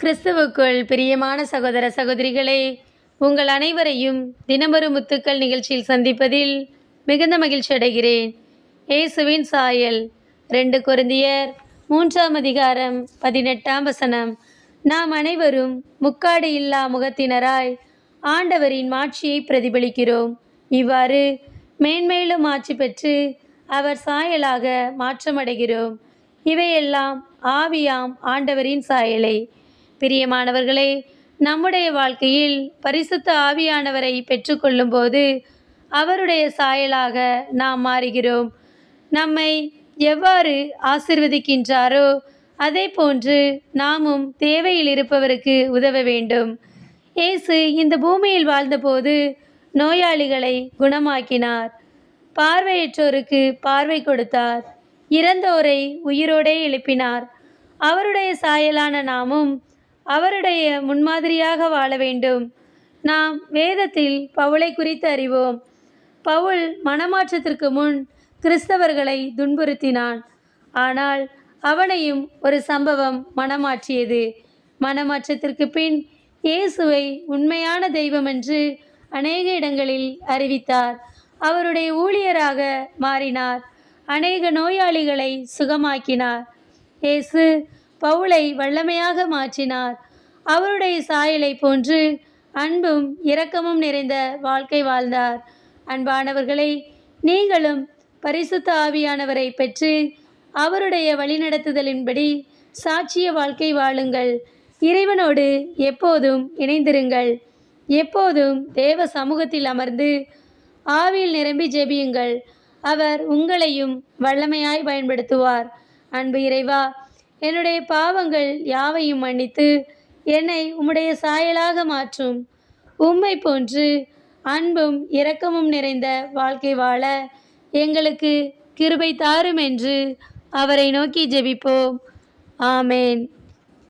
கிறிஸ்துவுக்குள் பிரியமான சகோதர சகோதரிகளே உங்கள் அனைவரையும் தினமொரு முத்துக்கள் நிகழ்ச்சியில் சந்திப்பதில் மிகுந்த மகிழ்ச்சி அடைகிறேன். இயேசுவின் சாயல் ரெண்டு குருந்தியர் மூன்றாம் அதிகாரம் பதினெட்டாம் வசனம். நாம் அனைவரும் முக்காடு இல்லா முகத்தினராய் ஆண்டவரின் மாட்சியை பிரதிபலிக்கிறோம். இவ்வாறு மேன்மேலும் ஆட்சி பெற்று அவர் சாயலாக மாற்றமடைகிறோம். இவையெல்லாம் ஆவியாம் ஆண்டவரின் சாயலை. பிரியமானவர்களே நம்முடைய வாழ்க்கையில் பரிசுத்த ஆவியானவரை பெற்றுக்கொள்ளும்போது அவருடைய சாயலாக நாம் மாறுகிறோம். நம்மை எவ்வாறு ஆசிர்வதிக்கின்றாரோ அதே போன்று நாமும் தேவையில் இருப்பவருக்கு உதவ வேண்டும். இயேசு இந்த பூமியில் வாழ்ந்தபோது நோயாளிகளை குணமாக்கினார். பார்வையற்றோருக்கு பார்வை கொடுத்தார். இறந்தோரை உயிரோடே எழுப்பினார். அவருடைய சாயலான நாமும் அவருடைய முன்மாதிரியாக வாழ வேண்டும். நாம் வேதத்தில் பவுலை குறித்து அறிவோம். பவுல் மனமாற்றத்திற்கு முன் கிறிஸ்தவர்களை துன்புறுத்தினான். ஆனால் அவனையும் ஒரு சம்பவம் மனமாற்றியது. மனமாற்றத்திற்கு பின் இயேசுவை உண்மையான தெய்வம் என்று அநேக இடங்களில் அறிவித்தார். அவருடைய ஊழியராக மாறினார். அநேக நோயாளிகளை சுகமாக்கினார். இயேசு பவுலை வல்லமையாக மாற்றினார். அவருடைய சாயலை போன்று அன்பும் இரக்கமும் நிறைந்த வாழ்க்கை வாழ்ந்தார். அன்பானவர்களை நீங்களும் பரிசுத்த ஆவியானவரை பெற்று அவருடைய வழிநடத்துதலின்படி சாட்சிய வாழ்க்கை வாழுங்கள். இறைவனோடு எப்போதும் இணைந்திருங்கள். எப்போதும் தேவ சமூகத்தில் அமர்ந்து ஆவியில் நிரம்பி ஜெபியுங்கள். அவர் உங்களையும் வல்லமையாய் பயன்படுத்துவார். அன்பு இறைவா என்னுடைய பாவங்கள் யாவையும் மன்னித்து என்னை உம்முடைய சாயலாக மாற்றும். உம்மை போன்று அன்பும் இரக்கமும் நிறைந்த வாழ்க்கை வாழ எங்களுக்கு கிருபை தாரும் என்று அவரை நோக்கி ஜெபிப்போம். ஆமேன்.